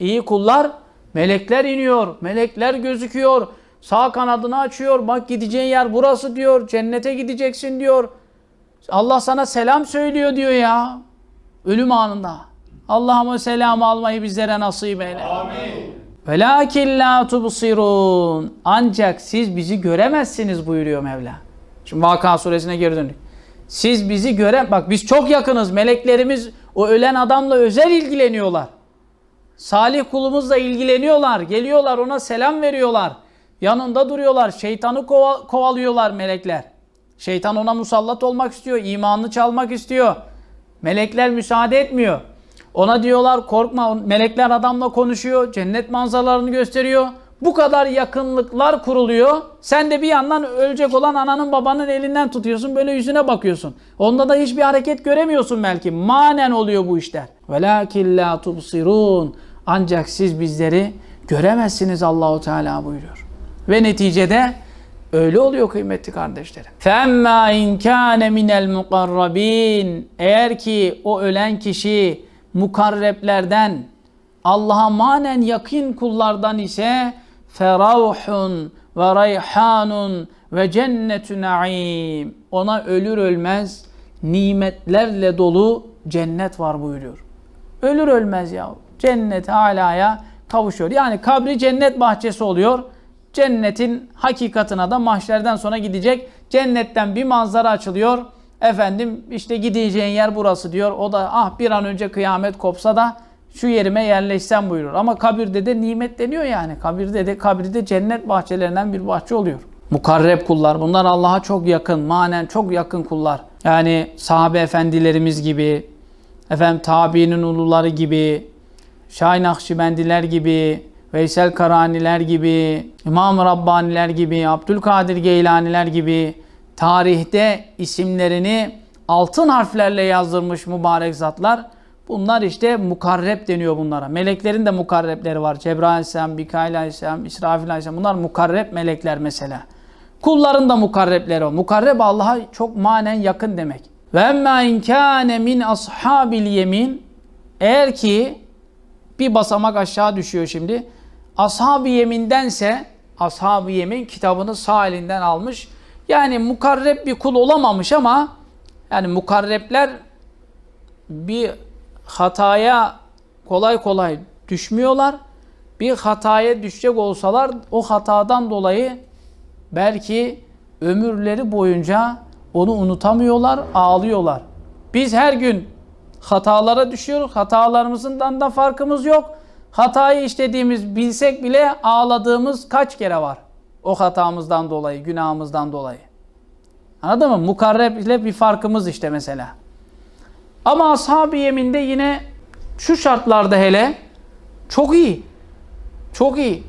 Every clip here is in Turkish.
iyi kullar melekler iniyor. Melekler gözüküyor. Sağ kanadını açıyor. Bak gideceğin yer burası diyor. Cennete gideceksin diyor. Allah sana selam söylüyor diyor ya. Ölüm anında. Allah'ıma selam almayı bizlere nasip eyle. Amin. Velakin la tubsirun. Ancak siz bizi göremezsiniz buyuruyor Mevla. Şimdi Vaka suresine geri döndük. Siz bizi göre bak biz çok yakınız. Meleklerimiz o ölen adamla özel ilgileniyorlar. Salih kulumuzla ilgileniyorlar. Geliyorlar ona selam veriyorlar. Yanında duruyorlar. Şeytanı kova- kovalıyorlar melekler. Şeytan ona musallat olmak istiyor. imanını çalmak istiyor. Melekler müsaade etmiyor. Ona diyorlar korkma. Melekler adamla konuşuyor. Cennet manzaralarını gösteriyor. Bu kadar yakınlıklar kuruluyor. Sen de bir yandan ölecek olan ananın babanın elinden tutuyorsun. Böyle yüzüne bakıyorsun. Onda da hiçbir hareket göremiyorsun belki. Manen oluyor bu işler. Velakin la tubsirun. Ancak siz bizleri göremezsiniz Allahu Teala buyuruyor. Ve neticede öyle oluyor kıymetli kardeşlerim. Femma in kana minel mukarrabin. Eğer ki o ölen kişi mukarreplerden Allah'a manen yakın kullardan ise feravhun ve rayhanun ve cennetü naim. Ona ölür ölmez nimetlerle dolu cennet var buyuruyor. Ölür ölmez ya. Cennet alaya kavuşuyor. Yani kabri cennet bahçesi oluyor. Cennetin hakikatına da mahşerden sonra gidecek. Cennetten bir manzara açılıyor. Efendim işte gideceğin yer burası diyor. O da ah bir an önce kıyamet kopsa da şu yerime yerleşsem buyurur. Ama kabirde de nimet deniyor yani. Kabirde de kabirde cennet bahçelerinden bir bahçe oluyor. Mukarreb kullar. Bunlar Allah'a çok yakın. Manen çok yakın kullar. Yani sahabe efendilerimiz gibi, efendim tabiinin uluları gibi, Şahin Akşibendiler gibi, Veysel Karaniler gibi, İmam Rabbaniler gibi, Abdülkadir Geylaniler gibi tarihte isimlerini altın harflerle yazdırmış mübarek zatlar. Bunlar işte mukarreb deniyor bunlara. Meleklerin de mukarrepleri var. Cebrail Aleyhisselam, Mikail Aleyhisselam, İsrafil Aleyhisselam. Bunlar mukarreb melekler mesela. Kulların da mukarrepleri var. Mukarreb Allah'a çok manen yakın demek. Ve emmâ inkâne min ashabil yemin eğer ki bir basamak aşağı düşüyor şimdi. Ashab-ı Yemin'dense Ashab-ı Yemin kitabını sağ elinden almış. Yani mukarreb bir kul olamamış ama yani mukarrepler bir hataya kolay kolay düşmüyorlar. Bir hataya düşecek olsalar o hatadan dolayı belki ömürleri boyunca onu unutamıyorlar, ağlıyorlar. Biz her gün hatalara düşüyoruz. Hatalarımızdan da farkımız yok. Hatayı işlediğimiz bilsek bile ağladığımız kaç kere var? O hatamızdan dolayı, günahımızdan dolayı. Anladın mı? Mukarreb ile bir farkımız işte mesela. Ama ashab-ı yeminde yine şu şartlarda hele çok iyi. Çok iyi.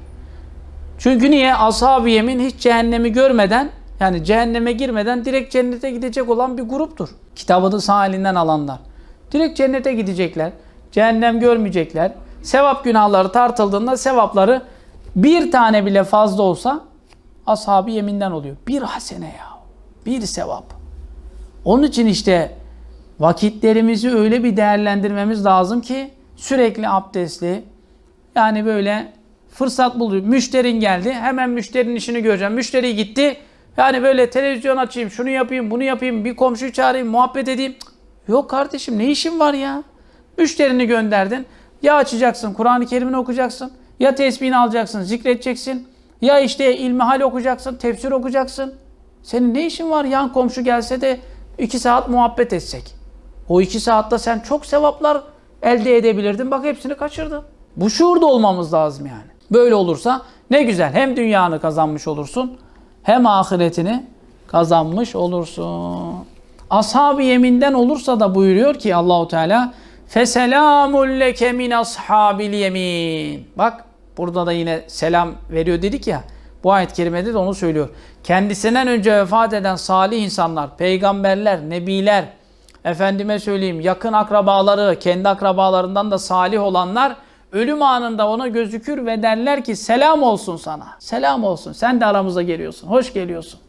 Çünkü niye? Ashab-ı yemin hiç cehennemi görmeden yani cehenneme girmeden direkt cennete gidecek olan bir gruptur. Kitabını sağ elinden alanlar. Direkt cennete gidecekler. Cehennem görmeyecekler. Sevap günahları tartıldığında sevapları bir tane bile fazla olsa ashab-ı yeminden oluyor. Bir hasene ya. Bir sevap. Onun için işte vakitlerimizi öyle bir değerlendirmemiz lazım ki sürekli abdestli yani böyle fırsat buluyor. Müşterin geldi. Hemen müşterinin işini göreceğim. Müşteri gitti. Yani böyle televizyon açayım, şunu yapayım, bunu yapayım, bir komşu çağırayım, muhabbet edeyim. Cık, Yok kardeşim ne işin var ya? Müşterini gönderdin. Ya açacaksın, Kur'an-ı Kerim'ini okuyacaksın. Ya tesbihini alacaksın, zikredeceksin. Ya işte ilmihal okuyacaksın, tefsir okuyacaksın. Senin ne işin var yan komşu gelse de iki saat muhabbet etsek. O iki saatte sen çok sevaplar elde edebilirdin. Bak hepsini kaçırdın. Bu şuurda olmamız lazım yani. Böyle olursa ne güzel. Hem dünyanı kazanmış olursun hem ahiretini kazanmış olursun. Ashab-ı yeminden olursa da buyuruyor ki Allahu Teala Feselamun leke min ashabil yemin. Bak burada da yine selam veriyor dedik ya. Bu ayet-i kerimede de onu söylüyor. Kendisinden önce vefat eden salih insanlar, peygamberler, nebiler, efendime söyleyeyim yakın akrabaları, kendi akrabalarından da salih olanlar ölüm anında ona gözükür ve derler ki selam olsun sana. Selam olsun. Sen de aramıza geliyorsun. Hoş geliyorsun.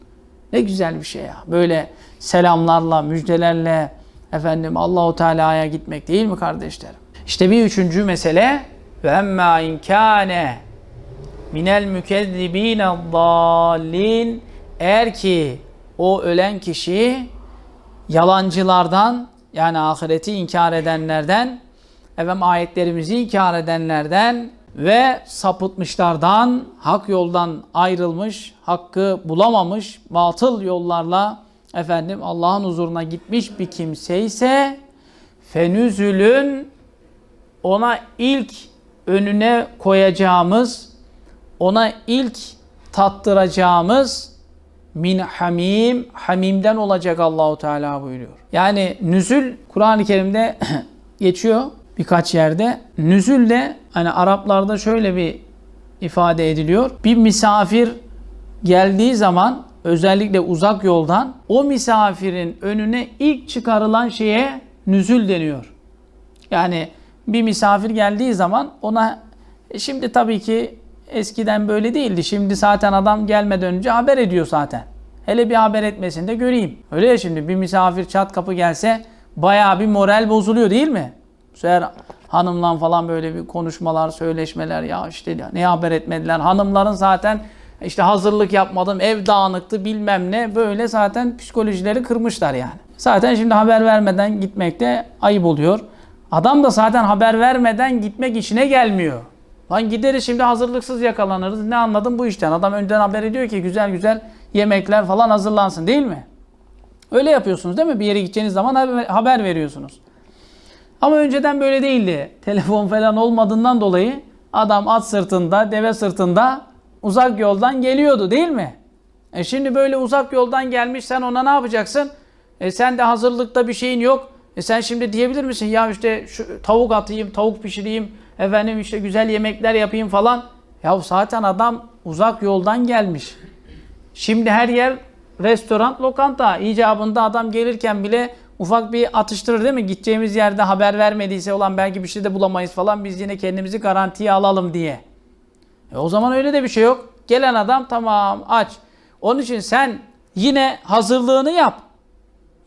Ne güzel bir şey ya. Böyle selamlarla, müjdelerle efendim Allahu Teala'ya gitmek değil mi kardeşlerim? İşte bir üçüncü mesele Ve emma in kâne minel mükezzibîne dâllin eğer ki o ölen kişi yalancılardan yani ahireti inkar edenlerden efendim ayetlerimizi inkar edenlerden ve sapıtmışlardan hak yoldan ayrılmış, hakkı bulamamış, batıl yollarla efendim Allah'ın huzuruna gitmiş bir kimse ise fenüzülün ona ilk önüne koyacağımız, ona ilk tattıracağımız min hamim, hamimden olacak Allahu Teala buyuruyor. Yani nüzül Kur'an-ı Kerim'de geçiyor birkaç yerde. Nüzül de hani Araplarda şöyle bir ifade ediliyor. Bir misafir geldiği zaman özellikle uzak yoldan o misafirin önüne ilk çıkarılan şeye nüzül deniyor. Yani bir misafir geldiği zaman ona e şimdi tabii ki eskiden böyle değildi. Şimdi zaten adam gelmeden önce haber ediyor zaten. Hele bir haber etmesin de göreyim. Öyle ya şimdi bir misafir çat kapı gelse bayağı bir moral bozuluyor değil mi? Bu sefer hanımla falan böyle bir konuşmalar, söyleşmeler ya işte ne haber etmediler. Hanımların zaten işte hazırlık yapmadım, ev dağınıktı bilmem ne böyle zaten psikolojileri kırmışlar yani. Zaten şimdi haber vermeden gitmek de ayıp oluyor. Adam da zaten haber vermeden gitmek işine gelmiyor. Lan gideriz şimdi hazırlıksız yakalanırız. Ne anladım bu işten? Adam önceden haber ediyor ki güzel güzel yemekler falan hazırlansın değil mi? Öyle yapıyorsunuz değil mi? Bir yere gideceğiniz zaman haber veriyorsunuz. Ama önceden böyle değildi. Telefon falan olmadığından dolayı adam at sırtında, deve sırtında uzak yoldan geliyordu değil mi? E şimdi böyle uzak yoldan gelmiş sen ona ne yapacaksın? E sen de hazırlıkta bir şeyin yok. E sen şimdi diyebilir misin ya işte şu tavuk atayım, tavuk pişireyim, efendim işte güzel yemekler yapayım falan. Ya zaten adam uzak yoldan gelmiş. Şimdi her yer restoran, lokanta. İcabında adam gelirken bile ufak bir atıştırır değil mi? Gideceğimiz yerde haber vermediyse olan belki bir şey de bulamayız falan biz yine kendimizi garantiye alalım diye. E o zaman öyle de bir şey yok. Gelen adam tamam aç. Onun için sen yine hazırlığını yap.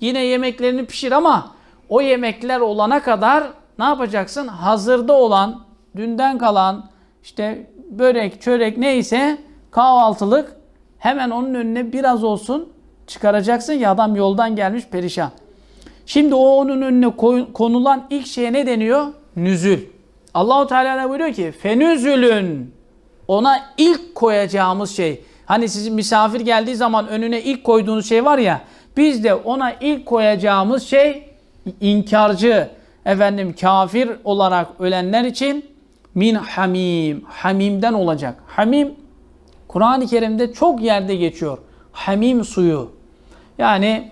Yine yemeklerini pişir ama o yemekler olana kadar ne yapacaksın? Hazırda olan, dünden kalan işte börek, çörek neyse kahvaltılık hemen onun önüne biraz olsun çıkaracaksın ya adam yoldan gelmiş perişan. Şimdi o onun önüne konulan ilk şeye ne deniyor? Nüzül. Allahu Teala ne buyuruyor ki? Fenüzülün. Ona ilk koyacağımız şey. Hani sizin misafir geldiği zaman önüne ilk koyduğunuz şey var ya. Biz de ona ilk koyacağımız şey inkarcı, efendim kafir olarak ölenler için min hamim, hamimden olacak. Hamim Kur'an-ı Kerim'de çok yerde geçiyor. Hamim suyu. Yani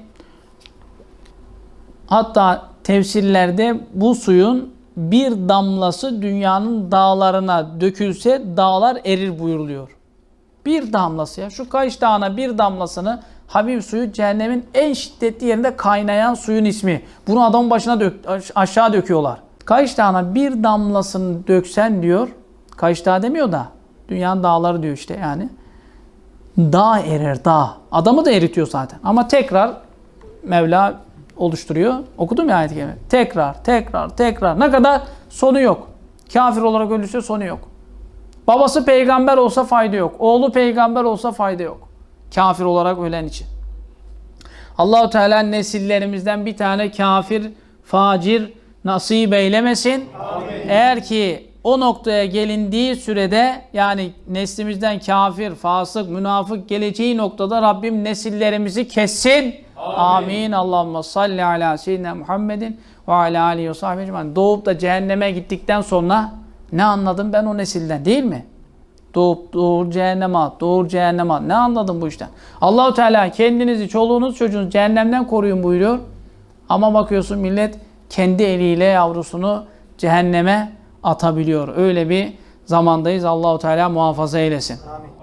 hatta tefsirlerde bu suyun bir damlası dünyanın dağlarına dökülse dağlar erir buyuruluyor. Bir damlası ya. Şu Kayış Dağı'na bir damlasını Habib suyu cehennemin en şiddetli yerinde kaynayan suyun ismi. Bunu adamın başına dök, aşağı döküyorlar. Kayış Dağı'na bir damlasını döksen diyor. Kayış Dağı demiyor da. Dünyanın dağları diyor işte yani. Dağ erir dağ. Adamı da eritiyor zaten. Ama tekrar Mevla oluşturuyor. Okudum ya ayet-i. Tekrar, tekrar, tekrar. Ne kadar? Sonu yok. Kafir olarak ölürse sonu yok. Babası peygamber olsa fayda yok. Oğlu peygamber olsa fayda yok. Kafir olarak ölen için. Allahu Teala nesillerimizden bir tane kafir, facir nasip eylemesin. Amin. Eğer ki o noktaya gelindiği sürede yani neslimizden kafir, fasık, münafık geleceği noktada Rabbim nesillerimizi kessin. Amin. Amin. Allahümme salli ala seyyidina Muhammedin ve ala alihi ve sahbihi Doğup da cehenneme gittikten sonra ne anladım ben o nesilden değil mi? Doğup doğur cehenneme at, doğur cehenneme at. Ne anladın bu işten? Allahu Teala kendinizi, çoluğunuz, çocuğunuz cehennemden koruyun buyuruyor. Ama bakıyorsun millet kendi eliyle yavrusunu cehenneme atabiliyor. Öyle bir zamandayız. Allahu Teala muhafaza eylesin. Amin.